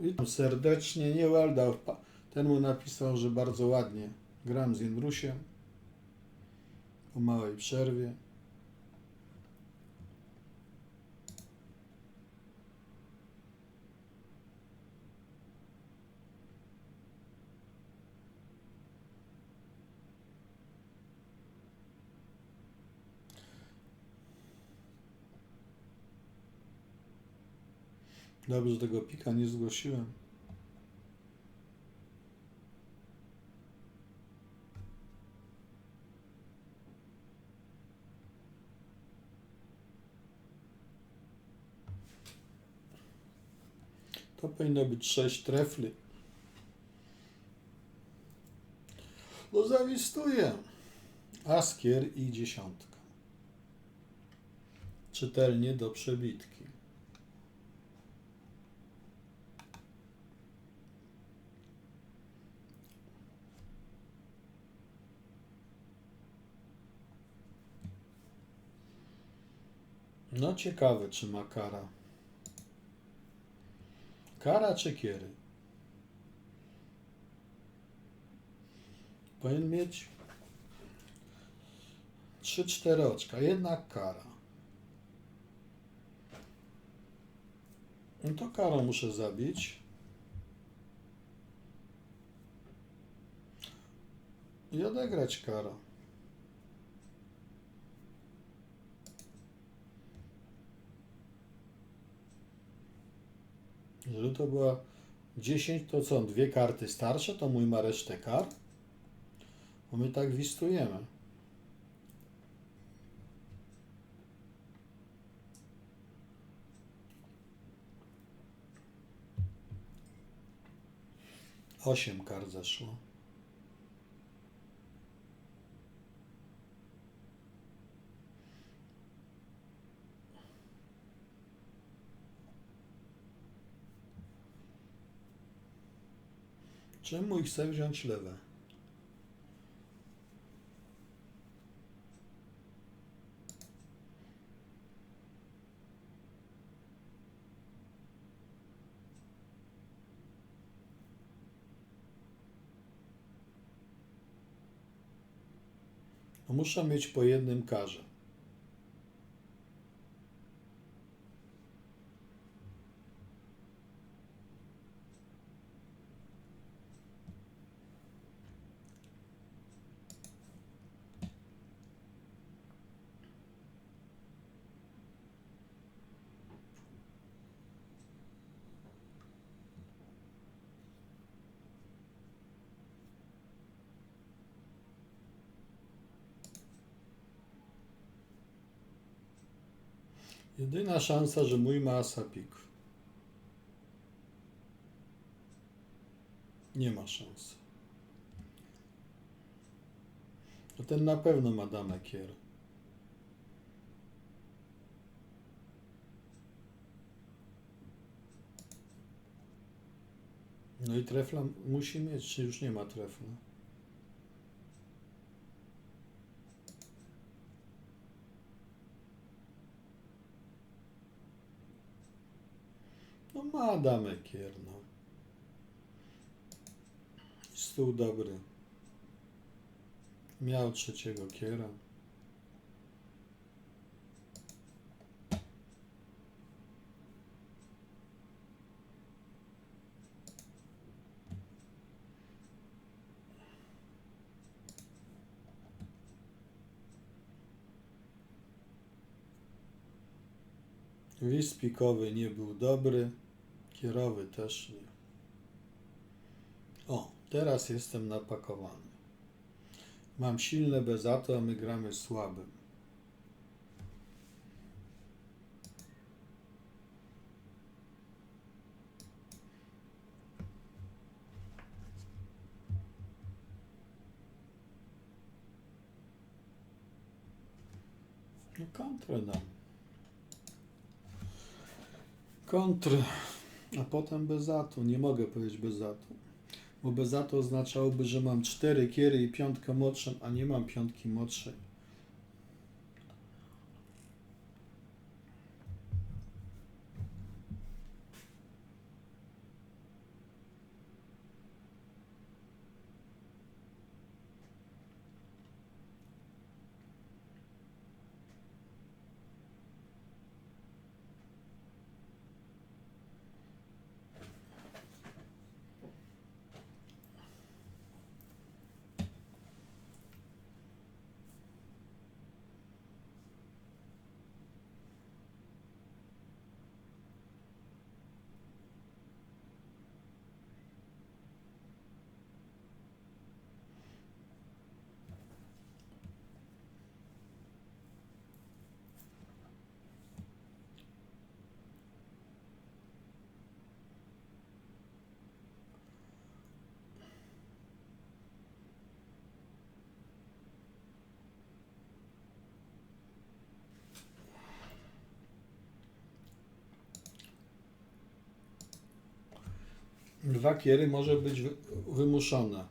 Witam serdecznie, nie Welda. Ten mu napisał, że bardzo ładnie. Gram z Jędrusiem. Po małej przerwie. Dobrze, że tego pika nie zgłosiłem. To powinno być 6 trefli. No zawistuję. Askier i dziesiątka. Czytelnie do przebitki. No ciekawe, czy ma kara. Kara czy kiery? Powinien mieć 3-4 oczka, jednak kara. No to karą muszę zabić. I odegrać karę. Jeżeli to była 10, to co? Dwie karty starsze, to mój ma resztę kar? Bo my tak wistujemy. Osiem kart zeszło. Czemu chcę wziąć lewe? Muszę mieć po jednym karze. Jedyna szansa, że mój ma asapik. Nie ma szans. To ten na pewno ma damę kier. No i trefla musi mieć, czy już nie ma trefla? No ma damę kier, no. Stół dobry. Miał trzeciego kiera. Wis pikowy nie był dobry, kierowy też nie. O, teraz jestem napakowany. Mam silne bezato, a my gramy słabym. No kontrę dam. Kontry, a potem bezatu. Nie mogę powiedzieć bezatu. Bo bezatu oznaczałoby, że mam cztery kiery i piątkę młodszą, a nie mam piątki młodszej. Dwa kiery może być wy- wymuszone.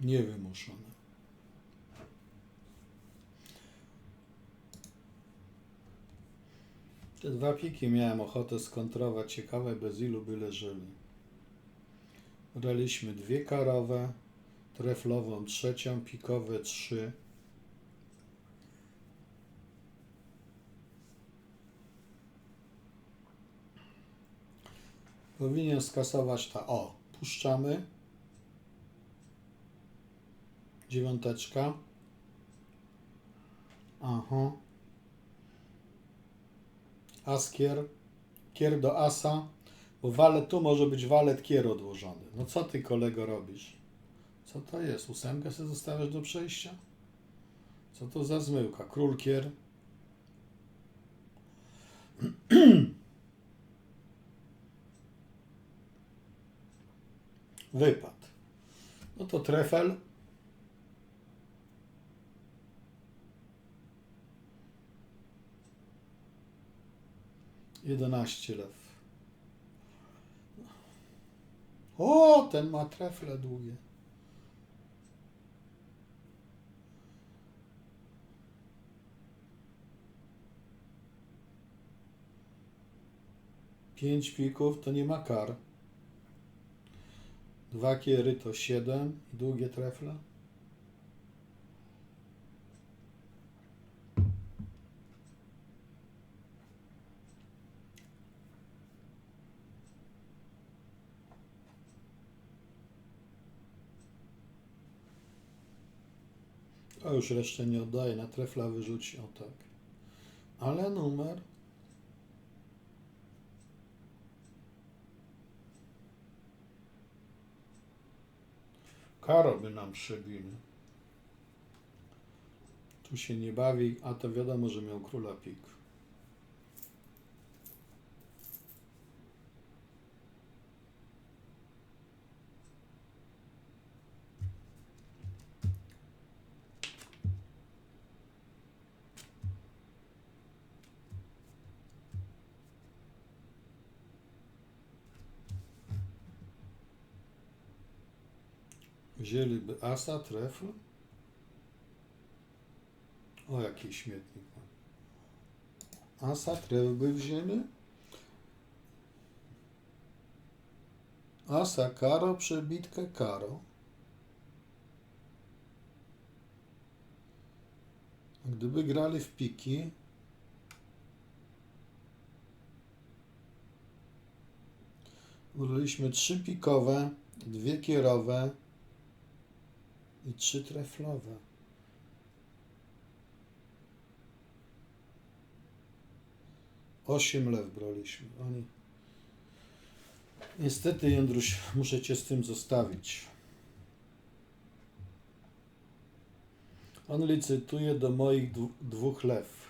Niewymuszone. Te dwa piki miałem ochotę skontrować. Ciekawe bez ilu by leżeli. Braliśmy dwie karowe, treflową trzecią, pikowe trzy. Powinien skasować ta. O, puszczamy. Dziewiąteczka. Aha. Askier. Kier do asa. Bo walet tu może być walet kier odłożony. No co ty kolego robisz? Co to jest? Ósemkę sobie zostawiasz do przejścia? Co to za zmyłka? Król kier. Wypad. No to trefel. Jedenaście lew. O, ten ma trefle długie. Pięć pików to nie ma kar. Dwa kiery to siedem i długie trefle. A już resztę nie oddaje, na trefla wyrzuci, o tak. Ale numer Karo by nam przebili. Tu się nie bawi, a to wiadomo, że miał króla pik. Wzięliby asa, trefl. O, jaki śmietnik. Asa, trefl by wzięli. Asa, karo, przebitkę, karo. Gdyby grali w piki, Użyliśmy trzy pikowe, dwie kierowe i trzy treflowe. Osiem lew braliśmy. Oni... Niestety, Jędruś, muszę cię z tym zostawić. On licytuje do moich dwóch lew.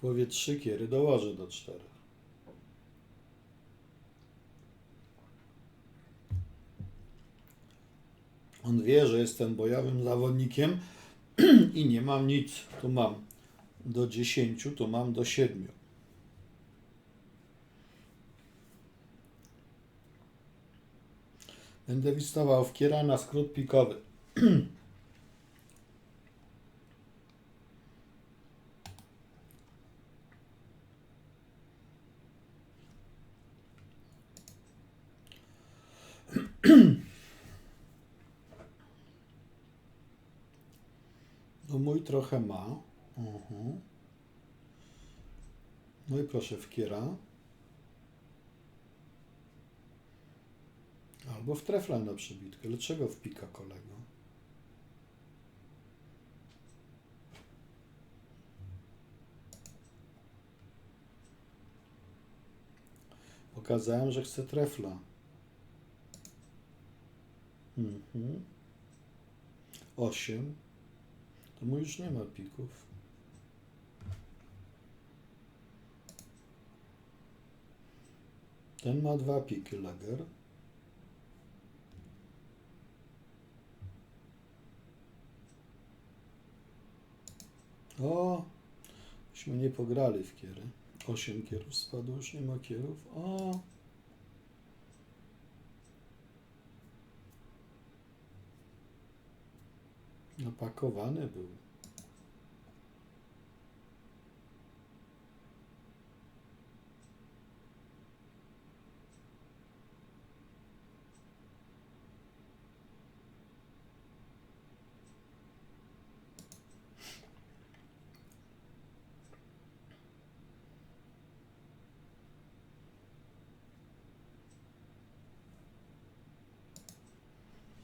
Powie trzy kiery, dołożę do czterech. On wie, że jestem bojowym zawodnikiem i nie mam nic. Tu mam do 10, tu mam do 7. Będę wistował w kiera na skrót pikowy. No mój trochę ma. Mhm. No i proszę w kiera. Albo w trefla na przybitkę. Dlaczego w pika kolego? Pokazałem, że chcę trefla. Mhm. 8. To mu już nie ma pików. Ten ma dwa piki lager. O! Myśmy nie pograli w kiery. Osiem kierów spadło, już nie ma kierów. O! Napakowany był.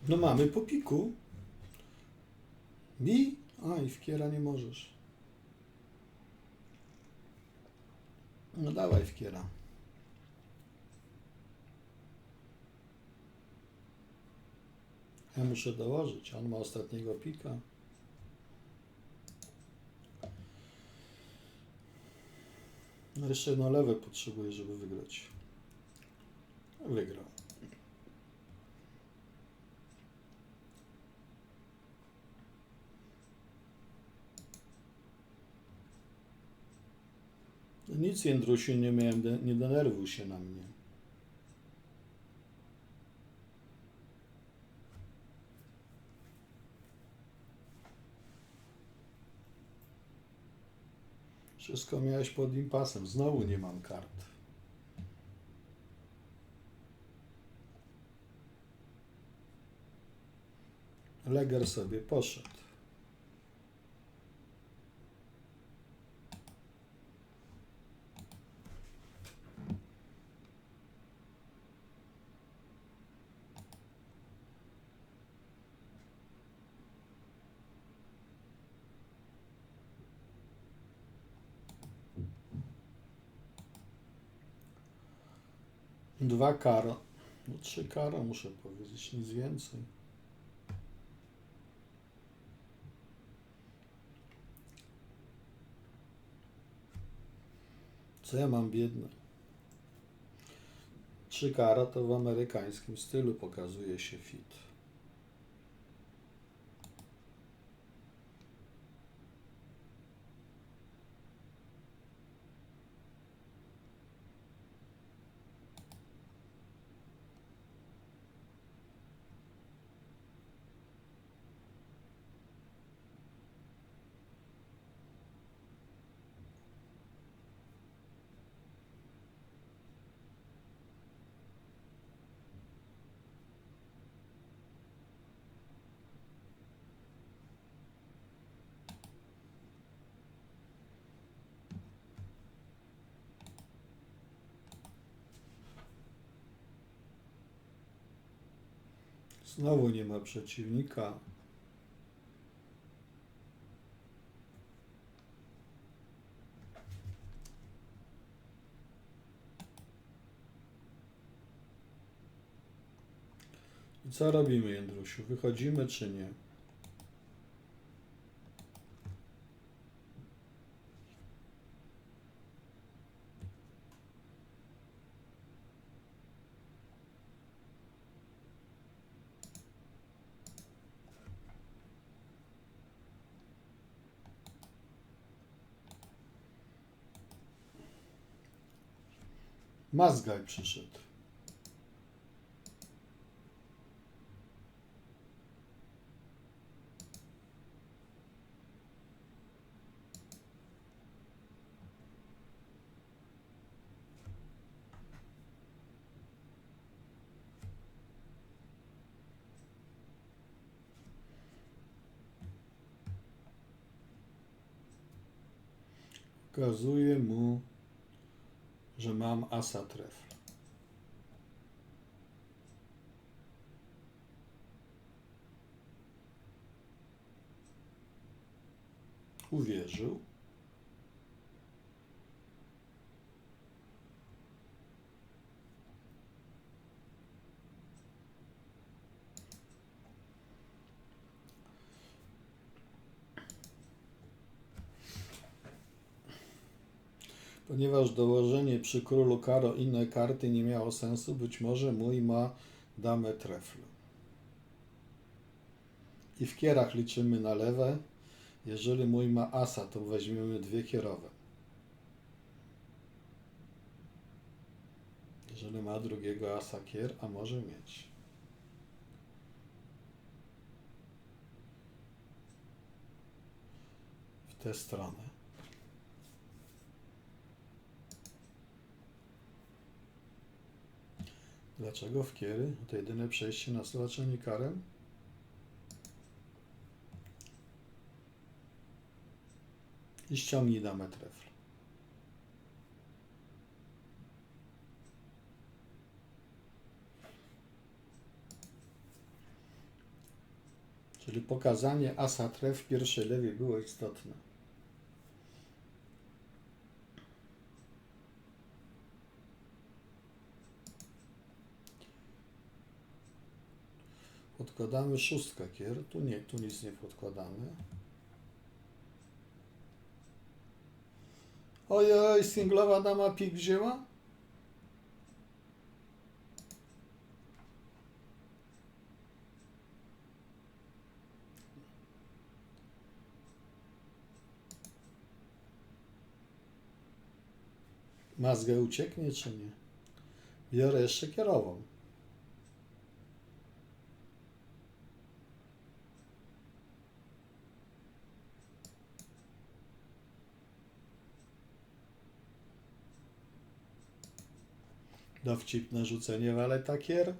No mamy po piku. Bi? A, i w kiera nie możesz. No dawaj w kiera. Ja muszę dołożyć, on ma ostatniego pika. No jeszcze jedno lewe potrzebuję, żeby wygrać. Wygrał. No Nic Jędrusiu nie miałem, de- nie denerwuj się na mnie. Wszystko miałeś pod impasem. Znowu nie mam kart. Leger sobie poszedł. Dwa kara. No trzy kara muszę powiedzieć, nic więcej. Co ja mam biedne? Trzy kara to w amerykańskim stylu pokazuje się fit. Znowu nie ma przeciwnika. I co robimy, Jędrusiu? Wychodzimy czy nie? Mazgaj przyszedł. Pokazuję mu, że mam asa trefl. Uwierzył. Ponieważ dołożenie przy królu karo innej karty nie miało sensu, być może mój ma damę trefl. I w kierach liczymy na lewe, Jeżeli mój ma asa, to weźmiemy dwie kierowe. Jeżeli ma drugiego asa kier, a może mieć. W tę stronę. Dlaczego w kiery? To jedyne przejście na stowarzyszenie karem? I ściągnij damę trefl. Czyli pokazanie asa tref w pierwszej lewie było istotne. Podkładamy szóstkę kier. Tu nie, tu nic nie podkładamy. Ojej, singlowa dama pik wzięła? Mazgę ucieknie czy nie? Biorę jeszcze kierową. Dowcipne rzucenie waleta kier.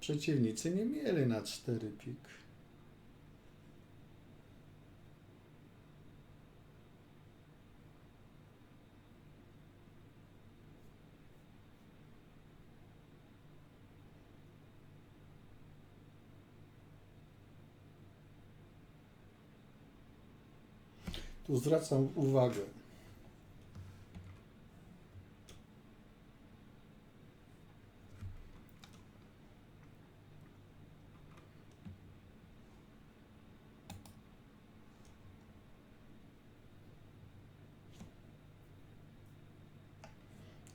Przeciwnicy nie mieli na cztery pik. Tu zwracam uwagę.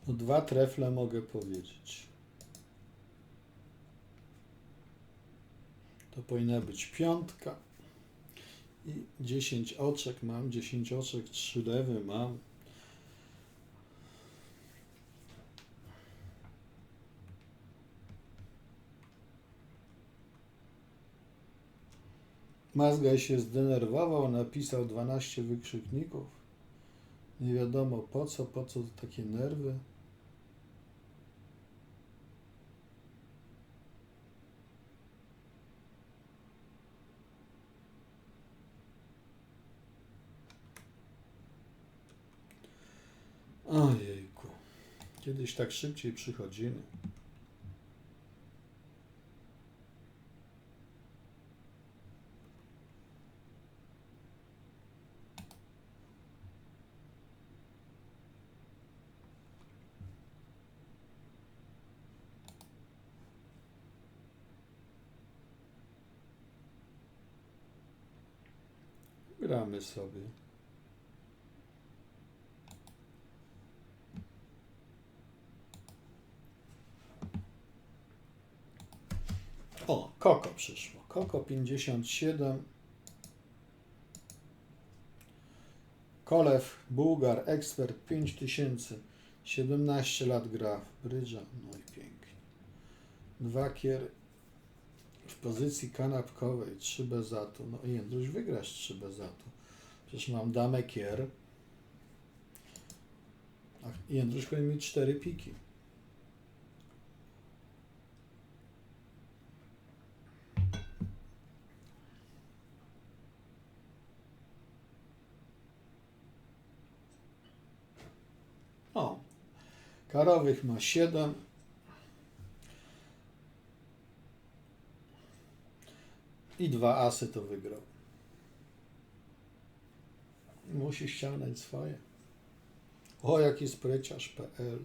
O dwa trefle mogę powiedzieć. To powinna być piątka. I 10 oczek mam, 10 oczek, 3 lewy mam. Mazgaj się zdenerwował, napisał 12 wykrzykników. Nie wiadomo po co, po co takie nerwy. Ojejku. Kiedyś tak szybciej przychodzimy. Gramy sobie. O, Koko przyszło. Koko 57. Kolew, Bułgar, ekspert 5000. 17 lat gra w brydża. No i pięknie. Dwa kiery w pozycji kanapkowej, 3 bezatu. No i Jędruś wygrasz 3 bezatu. Przecież mam damę kier. A Jędruś powinien mieć 4 piki. O, karowych ma 7. I dwa asy to wygrał. Musi ściągnąć swoje. O, jaki spryciarz.pl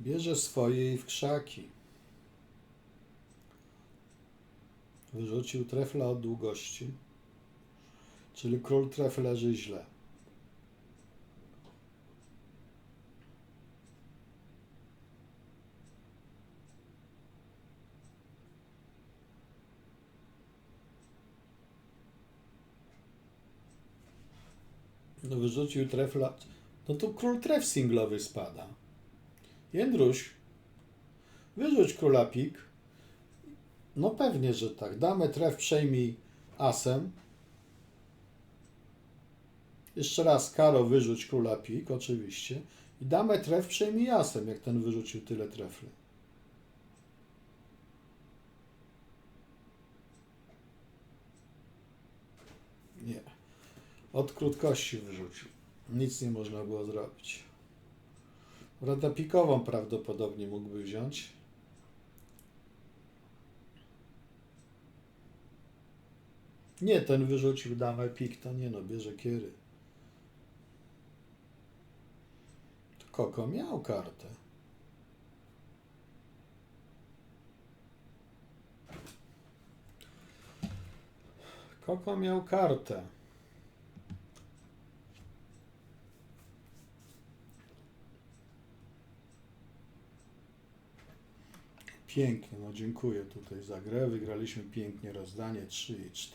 Bierze swoje i w krzaki. Wyrzucił trefla od długości, Czyli król tref leży źle. No wyrzucił trefla. No to król tref singlowy spada. Jędruś, wyrzuć króla pik. No pewnie, że tak. Damę tref przejmij asem. Jeszcze raz karo wyrzuć króla pik, oczywiście. I damy tref, przejmij asem, jak ten wyrzucił tyle trefli. Nie. Od krótkości wyrzucił. Nic nie można było zrobić. Radę pikową prawdopodobnie mógłby wziąć. Nie, ten wyrzucił damę pik, to nie no, bierze kiery. Koko miał kartę. Koko miał kartę. Pięknie, no dziękuję tutaj za grę. Wygraliśmy pięknie rozdanie 3 i 4.